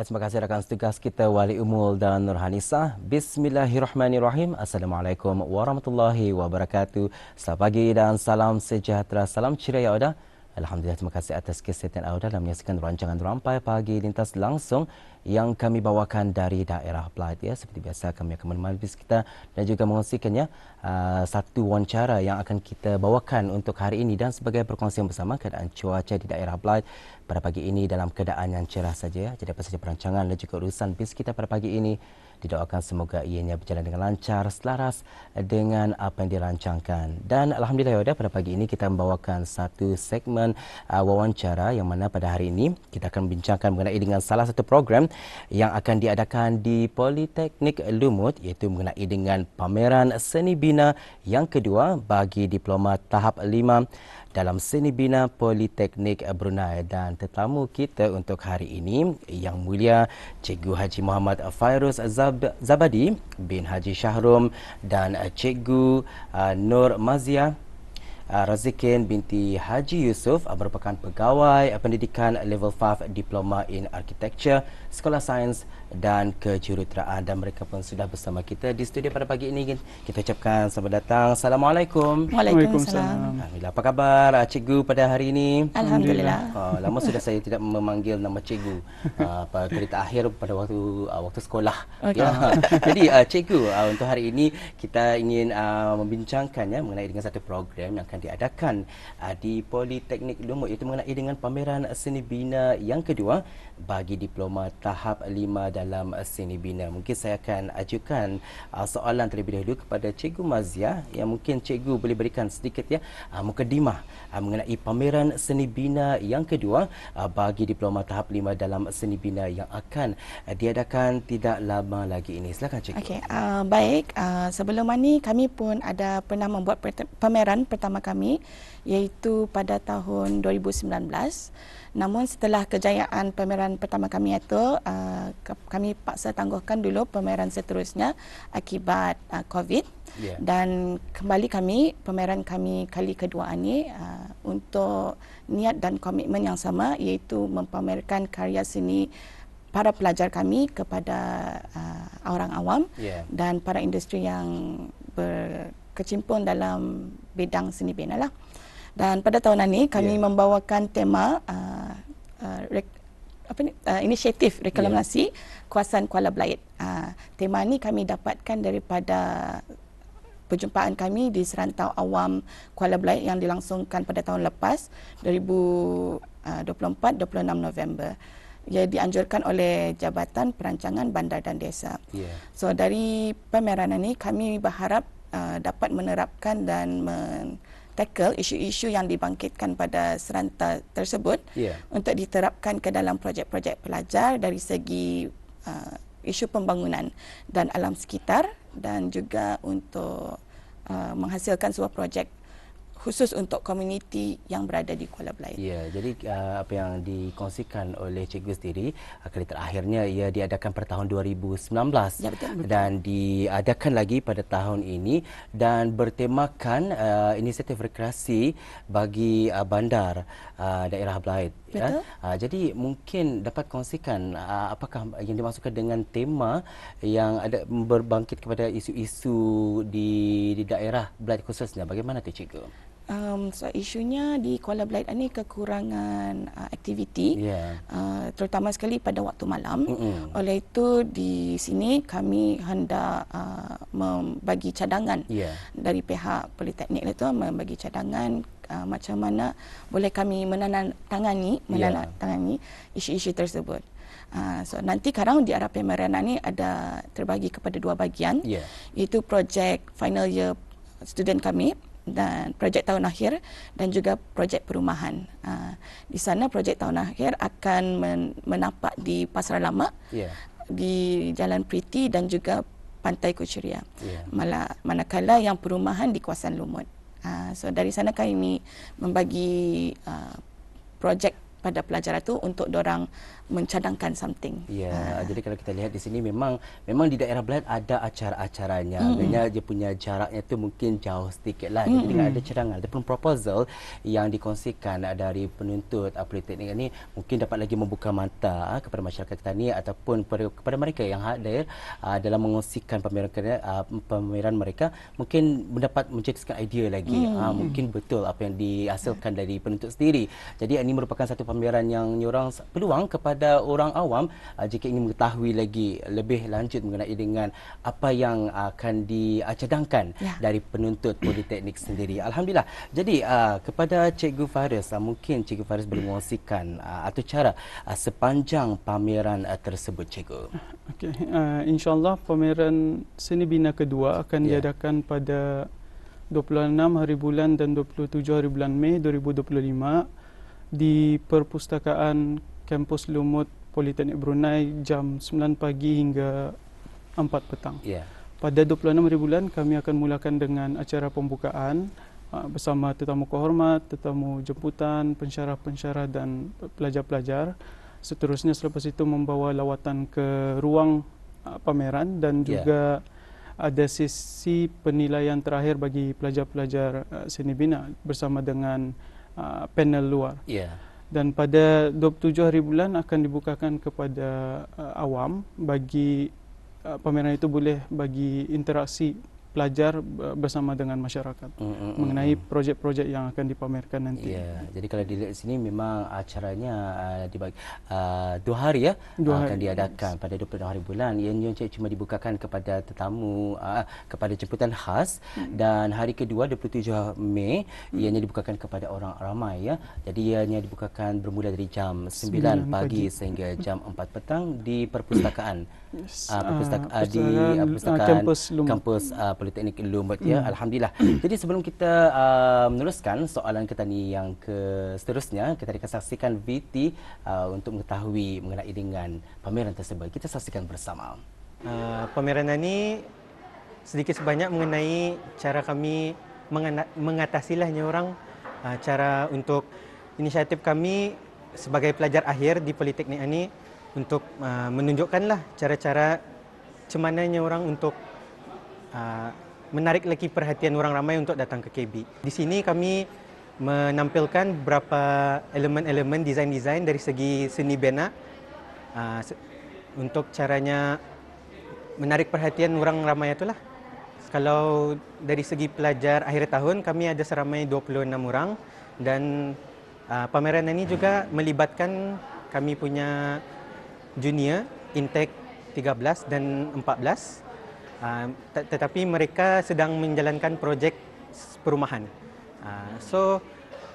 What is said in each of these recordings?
Baiklah, terima kasih rakan setugas kita Wali Umul dan Nurhanisa. Bismillahirrahmanirrahim. Assalamualaikum warahmatullahi wabarakatuh. Selamat pagi dan salam sejahtera. Salam ceria ya. Alhamdulillah, terima kasih atas kesetiaan anda dalam menyaksikan rancangan Rampai Pagi Lintas langsung yang kami bawakan dari daerah Pelat. Ya. Seperti biasa, kami akan menemani kita dan juga mengongsikannya uh, satu wawancara yang akan kita bawakan untuk hari ini dan sebagai perkongsian bersama keadaan cuaca di daerah Pelat pada pagi ini dalam keadaan yang cerah saja. Jadi apa saja perancangan dan juga urusan bis kita pada pagi ini didoakan semoga ianya berjalan dengan lancar, selaras dengan apa yang dirancangkan. Dan Alhamdulillah ya pada pagi ini kita membawakan satu segmen uh, wawancara yang mana pada hari ini kita akan membincangkan mengenai dengan salah satu program yang akan diadakan di Politeknik Lumut iaitu mengenai dengan pameran seni bina yang kedua bagi diploma tahap 5 dalam Seni Bina Politeknik Brunei. Dan tetamu kita untuk hari ini Yang Mulia Cikgu Haji Muhammad Fairuz Zabadi bin Haji Syahrum dan Cikgu uh, Nur Mazia Razikin binti Haji Yusof uh, merupakan pegawai pendidikan level 5 Diploma in Architecture Sekolah Sains dan kejuruteraan. Dan mereka pun sudah bersama kita di studio pada pagi ini. Kita ucapkan selamat datang. Assalamualaikum. Waalaikumsalam. Alhamdulillah. Apa khabar ah, cikgu pada hari ini? Alhamdulillah. Uh, lama sudah saya tidak memanggil nama cikgu uh, kali terakhir pada waktu uh, waktu sekolah. Okay. ya. jadi uh, cikgu uh, untuk hari ini kita ingin uh, membincangkan ya mengenai dengan satu program yang akan diadakan uh, di Politeknik Lumut. Iaitu mengenai dengan pameran seni bina yang kedua bagi diploma tahap 5 dalam seni bina. Mungkin saya akan ajukan uh, soalan terlebih dahulu kepada Cikgu Mazia yang mungkin Cikgu boleh berikan sedikit ya uh, mukadimah uh, mengenai pameran seni bina yang kedua uh, bagi diploma tahap 5 dalam seni bina yang akan uh, diadakan tidak lama lagi ini. Silakan Cikgu. Okey, uh, baik. Uh, sebelum ini kami pun ada pernah membuat pameran pertama kami iaitu pada tahun 2019. Namun setelah kejayaan pameran pertama kami itu, uh, kami paksa tangguhkan dulu pameran seterusnya akibat uh, COVID. Yeah. Dan kembali kami, pameran kami kali kedua ini uh, untuk niat dan komitmen yang sama iaitu mempamerkan karya seni para pelajar kami kepada uh, orang awam yeah. dan para industri yang berkecimpung dalam bidang seni bina lah. Dan pada tahun ini kami yeah. membawakan tema uh, uh, rek, apa ni uh, inisiatif reklamasi yeah. kawasan Kuala Belait. Uh, tema ini kami dapatkan daripada perjumpaan kami di Serantau Awam Kuala Belait yang dilangsungkan pada tahun lepas 2024 26 uh, November. Ia dianjurkan oleh Jabatan Perancangan Bandar dan Desa. Yeah. So dari pameran ini kami berharap uh, dapat menerapkan dan men- tackle isu-isu yang dibangkitkan pada seranta tersebut yeah. untuk diterapkan ke dalam projek-projek pelajar dari segi uh, isu pembangunan dan alam sekitar dan juga untuk uh, menghasilkan sebuah projek khusus untuk komuniti yang berada di Kuala Belait. Ya, jadi uh, apa yang dikongsikan oleh Cikgu sendiri uh, kali terakhirnya ia diadakan pada tahun 2019 ya, betul, betul. dan diadakan lagi pada tahun ini dan bertemakan uh, inisiatif rekreasi bagi uh, bandar uh, daerah Belait. Ya. Uh, jadi mungkin dapat kongsikan uh, apakah yang dimaksudkan dengan tema yang ada berbangkit kepada isu-isu di di daerah Belait khususnya. Bagaimana tu Cikgu? Um, so isunya di Kuala Belait ini kekurangan uh, aktiviti yeah. uh, terutama sekali pada waktu malam mm-hmm. oleh itu di sini kami hendak uh, membagi cadangan yeah. dari pihak politeknik itu membagi cadangan uh, macam mana boleh kami menandatangani menandatangani yeah. isu-isu tersebut Uh, so nanti sekarang di arah pameran ini ada terbagi kepada dua bahagian yeah. iaitu projek final year student kami dan projek tahun akhir dan juga projek perumahan. Uh, di sana projek tahun akhir akan men, menapak di Pasar Lama, yeah. di Jalan Priti dan juga Pantai Kuchuria. Yeah. Malah manakala yang perumahan di kawasan Lumut. Uh, so dari sana kami membagi uh, projek pada pelajar itu untuk orang mencadangkan something. Ya, uh. jadi kalau kita lihat di sini memang memang di daerah Belad ada acara-acaranya. Mm. Hanya dia punya jaraknya tu mungkin jauh sedikit lah. Mm. Jadi ada cadangan ataupun proposal yang dikongsikan dari penuntut uh, politeknik ini mungkin dapat lagi membuka mata uh, kepada masyarakat kita ni ataupun kepada mereka yang hadir uh, dalam mengongsikan pameran uh, pameran mereka mungkin mendapat mencetuskan idea lagi. Mm. Uh, mungkin betul apa yang dihasilkan dari penuntut sendiri. Jadi ini merupakan satu pameran yang nyorang peluang kepada kepada orang awam uh, jika ingin mengetahui lagi lebih lanjut mengenai dengan apa yang akan dicadangkan ya. dari penuntut politeknik sendiri. Alhamdulillah. Jadi uh, kepada Cikgu Faris, uh, mungkin Cikgu Faris boleh mengongsikan uh, atau cara uh, sepanjang pameran uh, tersebut, Cikgu. Okey, uh, insyaAllah pameran seni bina kedua akan ya. diadakan pada 26 hari bulan dan 27 hari bulan Mei 2025 di perpustakaan kampus Lumut Politeknik Brunei jam 9 pagi hingga 4 petang. Yeah. Pada 26 hari bulan kami akan mulakan dengan acara pembukaan uh, bersama tetamu kehormat, tetamu jemputan, pensyarah-pensyarah dan pelajar-pelajar. Seterusnya selepas itu membawa lawatan ke ruang uh, pameran dan ya. juga yeah. ada sesi penilaian terakhir bagi pelajar-pelajar uh, seni bina bersama dengan uh, panel luar. Yeah dan pada 27 hari bulan akan dibukakan kepada uh, awam bagi uh, pameran itu boleh bagi interaksi pelajar bersama dengan masyarakat mm, mm, mengenai mm. projek-projek yang akan dipamerkan nanti. Ya, jadi kalau dilihat sini memang acaranya uh, dibagi uh, dua hari ya dua hari, akan diadakan yes. pada 26 hari bulan. Yang cuma dibukakan kepada tetamu uh, kepada jemputan khas mm. dan hari kedua 27 Mei mm. ianya dibukakan kepada orang ramai ya. Jadi ianya dibukakan bermula dari jam 9, 9 pagi, pagi sehingga jam 4 petang di perpustakaan. Yes. Uh, perpustakaan uh, di uh, perpustakaan uh, kampus, kampus uh, Politeknik Lumut ya. Hmm. Alhamdulillah. Jadi sebelum kita uh, meneruskan soalan kita ni yang ke seterusnya, kita akan saksikan VT uh, untuk mengetahui mengenai dengan pameran tersebut. Kita saksikan bersama. Uh, pameran ini sedikit sebanyak mengenai cara kami mengatasi lahnya orang uh, cara untuk inisiatif kami sebagai pelajar akhir di Politeknik ini untuk uh, menunjukkanlah cara-cara cemananya orang untuk uh, menarik lagi perhatian orang ramai untuk datang ke KB. Di sini kami menampilkan beberapa elemen-elemen desain-desain dari segi seni bena uh, untuk caranya menarik perhatian orang ramai itulah. Kalau dari segi pelajar akhir tahun kami ada seramai 26 orang dan uh, pameran ini juga melibatkan kami punya junior intake 13 dan 14 Uh, tetapi mereka sedang menjalankan projek perumahan. Uh, so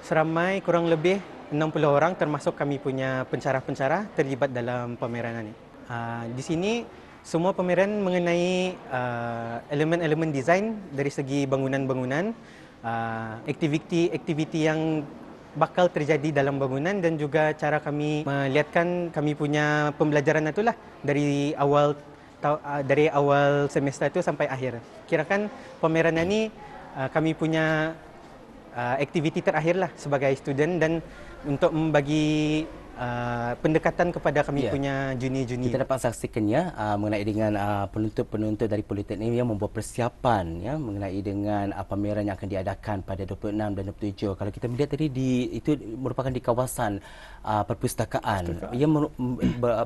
seramai kurang lebih 60 orang termasuk kami punya pencarah-pencarah terlibat dalam pameran ini. Uh, di sini semua pameran mengenai elemen-elemen desain dari segi bangunan-bangunan, aktiviti-aktiviti yang bakal terjadi dalam bangunan dan juga cara kami melihatkan kami punya pembelajaran itulah dari awal Ah, dari awal semester itu sampai akhir. Kirakan pameran ini ah, kami punya ah, aktiviti terakhir lah sebagai student dan untuk membagi uh, pendekatan kepada kami yeah. punya junior-junior. Kita dapat saksikannya uh, mengenai dengan uh, penuntut-penuntut dari Politeknik yang membuat persiapan ya mengenai dengan uh, pameran yang akan diadakan pada 26 dan 27. Kalau kita melihat tadi di itu merupakan di kawasan uh, perpustakaan. Ia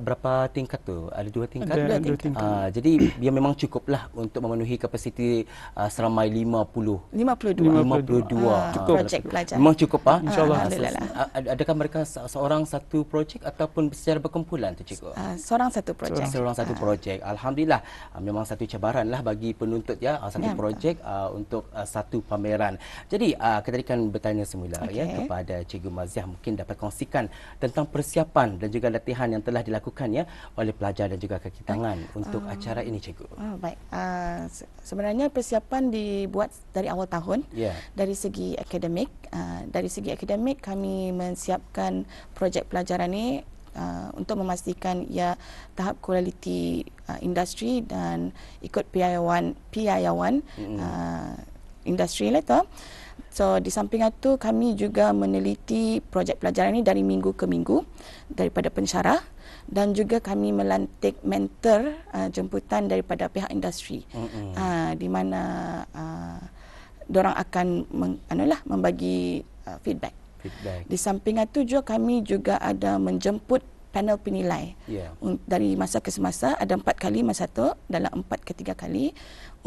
berapa tingkat tu? Ada dua tingkat. Ada dua tingkat. Uh, jadi ia memang cukuplah untuk memenuhi kapasiti uh, seramai 50. 52. 52. 52. Uh, cukup. Projek pelajar. Memang cukup ah. Insyaallah. Uh, adakah mereka seorang satu projek ataupun secara berkumpulan tu cikgu? Uh, seorang satu projek. Seorang, seorang satu uh. projek. Alhamdulillah. Uh, memang satu cabaran lah bagi penuntut ya uh, satu ya, projek uh, untuk uh, satu pameran. Jadi uh, kita akan bertanya semula okay. ya kepada cikgu Maziah mungkin dapat kongsikan tentang persiapan dan juga latihan yang telah dilakukan ya oleh pelajar dan juga kaki tangan uh, untuk acara ini cikgu. Uh, baik. Uh, sebenarnya persiapan dibuat dari awal tahun yeah. dari segi akademik. Uh, dari segi akademik kami menyiapkan projek pelajar pelajaran ini uh, untuk memastikan ia tahap kualiti uh, industri dan ikut piayawan piayawan mm-hmm. uh, industri letter So di samping itu kami juga meneliti projek pelajaran ini dari minggu ke minggu daripada pensyarah dan juga kami melantik mentor uh, jemputan daripada pihak industri mm-hmm. uh, di mana uh, orang akan meng, anulah membagi uh, feedback. Feedback. Di samping itu juga kami juga ada menjemput panel penilai yeah. dari masa ke semasa ada empat kali masa tu dalam empat ke tiga kali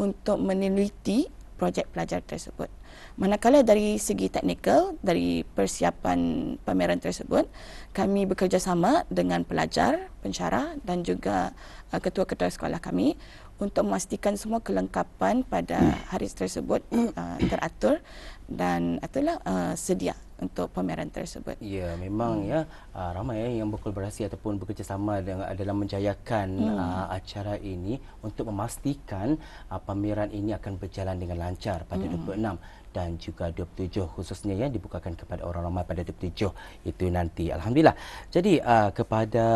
untuk meneliti projek pelajar tersebut. Manakala dari segi teknikal, dari persiapan pameran tersebut, kami bekerjasama dengan pelajar, pensyarah dan juga uh, ketua-ketua sekolah kami untuk memastikan semua kelengkapan pada hari tersebut uh, teratur dan itulah uh, sedia untuk pameran tersebut. Ya, memang hmm. ya uh, ramai ya yang berkolaborasi ataupun bekerjasama dengan dalam menjayakan hmm. uh, acara ini untuk memastikan uh, pameran ini akan berjalan dengan lancar pada hmm. 26 dan juga 27 khususnya ya dibukakan kepada orang ramai pada 27 itu nanti. Alhamdulillah. Jadi uh, kepada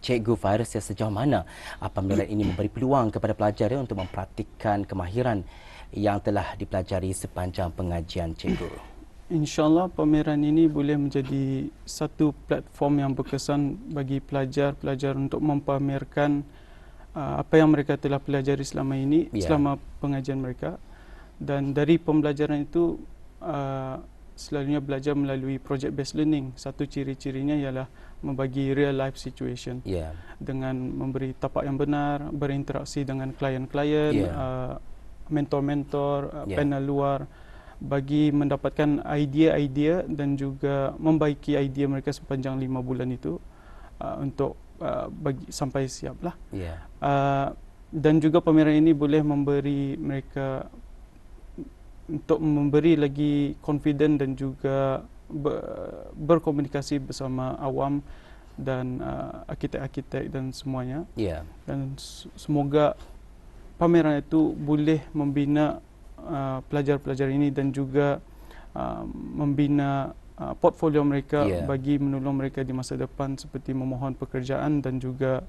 Cikgu Virus ya sejauh mana pameran ini memberi peluang kepada pelajar ya, untuk mempraktikkan kemahiran yang telah dipelajari sepanjang pengajian cikgu. InsyaAllah pameran ini boleh menjadi satu platform yang berkesan bagi pelajar-pelajar untuk mempamerkan uh, apa yang mereka telah pelajari selama ini, yeah. selama pengajian mereka. Dan dari pembelajaran itu, uh, selalunya belajar melalui project based learning. Satu ciri-cirinya ialah membagi real life situation yeah. dengan memberi tapak yang benar, berinteraksi dengan klien-klien, yeah. uh, mentor-mentor, uh, yeah. panel luar bagi mendapatkan idea-idea dan juga membaiki idea mereka sepanjang lima bulan itu uh, untuk uh, bagi sampai siaplah. Yeah. Uh, dan juga pameran ini boleh memberi mereka untuk memberi lagi confident dan juga ber, berkomunikasi bersama awam dan uh, arkitek-arkitek dan semuanya. Yeah. Dan semoga pameran itu boleh membina Uh, pelajar-pelajar ini dan juga uh, membina uh, portfolio mereka yeah. bagi menolong mereka di masa depan seperti memohon pekerjaan dan juga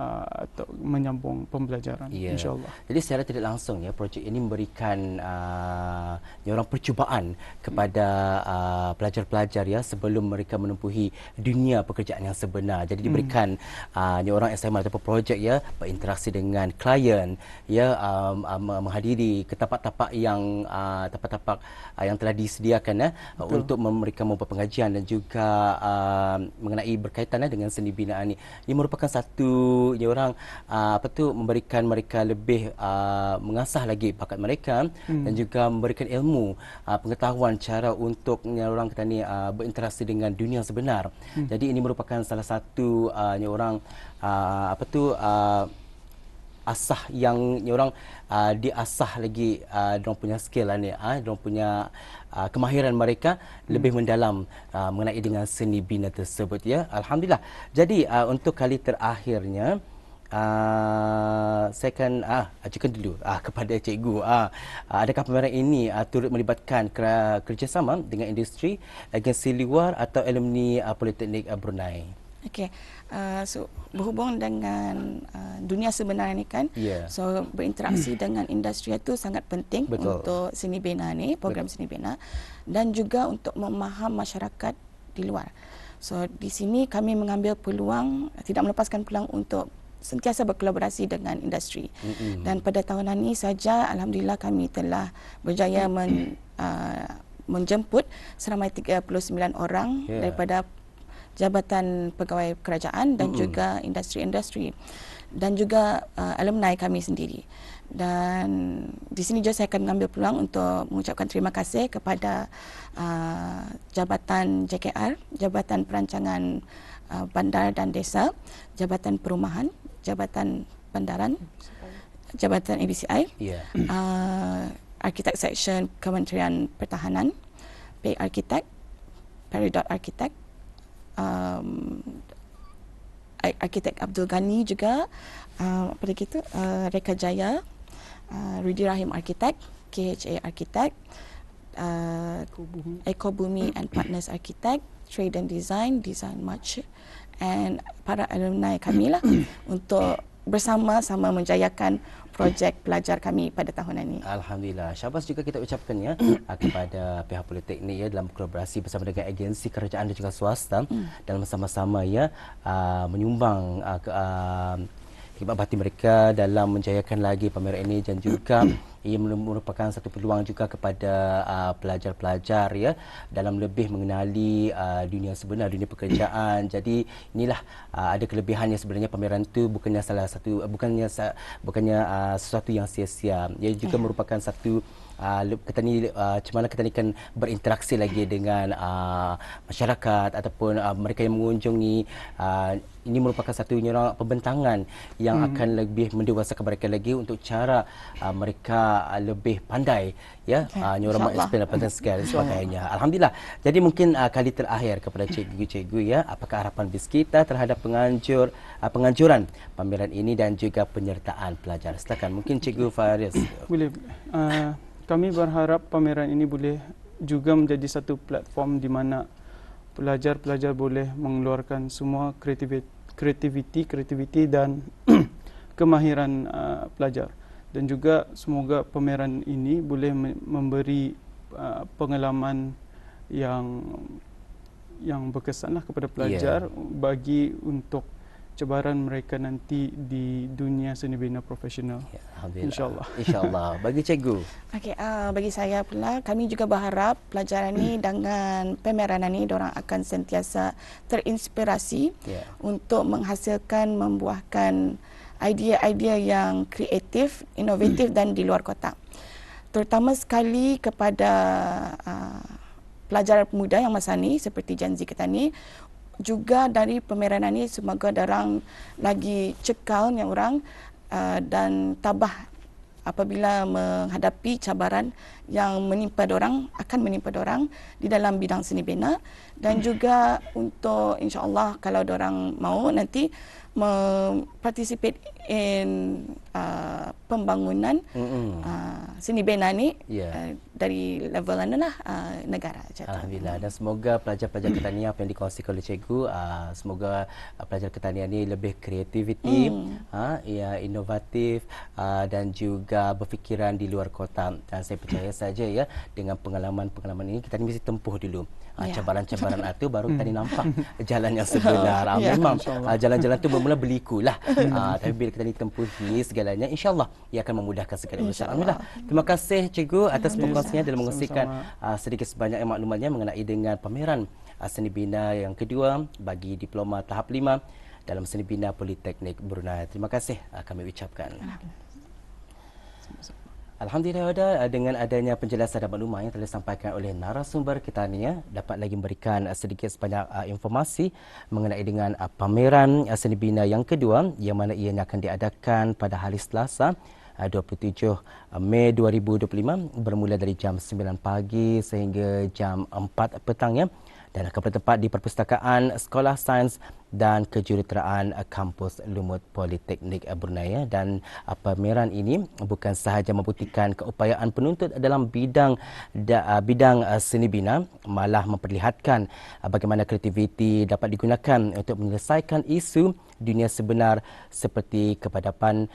atau menyambung pembelajaran yeah. insyaallah. Jadi secara tidak langsung ya projek ini memberikan uh, orang percubaan kepada uh, pelajar-pelajar ya sebelum mereka menempuhi dunia pekerjaan yang sebenar. Jadi diberikan hmm. uh, orang SMA ataupun projek ya berinteraksi dengan klien ya um, um, menghadiri ke tapak-tapak yang uh, tapak-tapak uh, yang telah disediakan ya uh, untuk mereka membuat pengajian dan juga uh, mengenai berkaitan uh, dengan seni binaan ini. Ini merupakan satu ni orang uh, apa tu memberikan mereka lebih uh, mengasah lagi bakat mereka hmm. dan juga memberikan ilmu uh, pengetahuan cara untuk orang kata ni uh, berinteraksi dengan dunia sebenar. Hmm. Jadi ini merupakan salah satu uh, orang uh, apa tu uh, asah yang orang uh, diasah lagi uh, dia punya skill lah ni ah uh, dia punya uh, kemahiran mereka hmm. lebih mendalam uh, mengenai dengan seni bina tersebut ya alhamdulillah jadi uh, untuk kali terakhirnya Uh, saya akan ah, ajukan dulu ah, kepada cikgu. Ah, adakah pameran ini ah, turut melibatkan kerjasama dengan industri, agensi luar atau alumni ah, Politeknik ah, Brunei? Okey, uh, so berhubung dengan uh, dunia sebenar ini kan, yeah. so berinteraksi dengan industri itu sangat penting Betul. untuk seni bina ni, program Betul. seni bina dan juga untuk memaham masyarakat di luar. So di sini kami mengambil peluang, tidak melepaskan peluang untuk sentiasa berkolaborasi dengan industri. Mm-hmm. Dan pada tahun ini saja, alhamdulillah kami telah berjaya men, uh, menjemput seramai 39 orang yeah. daripada Jabatan Pegawai Kerajaan dan mm-hmm. juga industri-industri dan juga uh, alumni kami sendiri. Dan di sini juga saya akan mengambil peluang untuk mengucapkan terima kasih kepada uh, Jabatan JKR, Jabatan Perancangan uh, Bandar dan Desa, Jabatan Perumahan, Jabatan Bandaran, Jabatan ABCI, yeah. uh, Arkitek Section Kementerian Pertahanan, Pay Arkitek, Peridot Arkitek, um, arkitek Abdul Ghani juga uh, apa lagi tu uh, Reka Jaya uh, Rudi Rahim Arkitek KHA Arkitek uh, Eko Bumi. And Partners Arkitek Trade and Design Design Much and para alumni kami lah untuk bersama-sama menjayakan projek pelajar kami pada tahun ini. Alhamdulillah. Syabas juga kita ucapkan ya ah, kepada pihak politeknik ya dalam kolaborasi bersama dengan agensi kerajaan dan juga swasta mm. dalam sama-sama ya uh, menyumbang uh, ke, uh, khidmat bakti mereka dalam menjayakan lagi pameran ini dan juga ia merupakan satu peluang juga kepada uh, pelajar-pelajar ya dalam lebih mengenali uh, dunia sebenar dunia pekerjaan jadi inilah uh, ada kelebihannya sebenarnya pameran itu bukannya salah satu bukannya bukannya uh, sesuatu yang sia-sia ia juga yeah. merupakan satu uh, kita ni uh, macam mana kita ni kan berinteraksi lagi dengan uh, masyarakat ataupun uh, mereka yang mengunjungi uh, ini merupakan satu orang pembentangan yang hmm. akan lebih mendewasakan mereka lagi untuk cara uh, mereka uh, lebih pandai ya. Okay. uh, nyorang explain apa dan segala sebagainya alhamdulillah. Jadi mungkin uh, kali terakhir kepada cikgu-cikgu ya. Apakah harapan bis kita terhadap penganjur uh, penganjuran pameran ini dan juga penyertaan pelajar? Silakan. Mungkin cikgu Faris. Boleh. Uh, kami berharap pameran ini boleh juga menjadi satu platform di mana pelajar-pelajar boleh mengeluarkan semua kreativiti, kreativiti dan kemahiran uh, pelajar. Dan juga semoga pameran ini boleh memberi uh, pengalaman yang yang berkesanlah kepada pelajar yeah. bagi untuk cabaran mereka nanti di dunia seni bina profesional. Ya, Alhamdulillah. InsyaAllah. InsyaAllah. Bagi cikgu. Okey, uh, bagi saya pula, kami juga berharap pelajaran ini dengan pameran ini, orang akan sentiasa terinspirasi yeah. untuk menghasilkan, membuahkan idea-idea yang kreatif, inovatif dan di luar kotak. Terutama sekali kepada uh, pelajar muda yang masa ini seperti Janzi kita ni juga dari pameran ini semoga orang lagi cekal yang orang uh, dan tabah apabila menghadapi cabaran yang menimpa orang akan menimpa orang di dalam bidang seni bina. Dan juga untuk insyaallah kalau orang mau nanti participate in uh, pembangunan mm-hmm. uh, seni bina ni yeah. uh, dari level mana lah uh, negara. Alhamdulillah dan semoga pelajar-pelajar ketanian apa yang dikongsikan oleh cikgu uh, semoga uh, pelajar ketanian ni lebih kreativiti, mm. uh, ya inovatif uh, dan juga berfikiran di luar kota dan saya percaya saja ya dengan pengalaman-pengalaman ini kita ni mesti tempuh dulu. Uh, yeah. cabaran-cabaran itu baru kita ni nampak jalan yang sebenar. Uh, memang uh, jalan-jalan tu bermula berliku lah. Uh, tapi bila kita ditempuhi segalanya, insyaAllah ia akan memudahkan segala urusan. Alhamdulillah. Terima kasih cikgu atas pengkongsian dalam mengkongsikan uh, sedikit sebanyak maklumatnya mengenai dengan pameran uh, seni bina yang kedua bagi diploma tahap lima dalam seni bina Politeknik Brunei. Terima kasih uh, kami ucapkan. Sama-sama. Alhamdulillah ada eh, dengan adanya penjelasan dan maklumat yang telah disampaikan oleh narasumber kita ni ya dapat lagi memberikan eh, sedikit sebanyak informasi mengenai dengan pameran seni bina yang kedua yang mana ia akan diadakan pada hari Selasa 27 Mei 2025 bermula dari jam 9 pagi sehingga jam 4 petang ya. Dan akan bertempat di perpustakaan Sekolah Sains dan kejuruteraan kampus Lumut Politeknik Brunei dan pameran ini bukan sahaja membuktikan keupayaan penuntut dalam bidang bidang seni bina malah memperlihatkan bagaimana kreativiti dapat digunakan untuk menyelesaikan isu dunia sebenar seperti kepadapan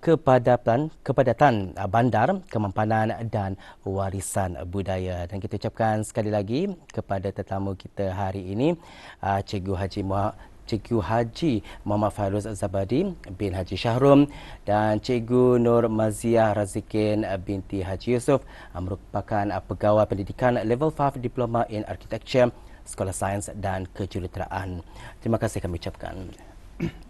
kepadatan kepadatan bandar kemampanan dan warisan budaya. Dan kita ucapkan sekali lagi kepada tetamu kita hari ini Cikgu Haji Muhammad Cikgu Haji Muhammad Fairuz Zabadi bin Haji Syahrum dan Cikgu Nur Maziah Razikin binti Haji Yusof merupakan pegawai pendidikan level 5 Diploma in Architecture Sekolah Sains dan Kejuruteraan. Terima kasih kami ucapkan.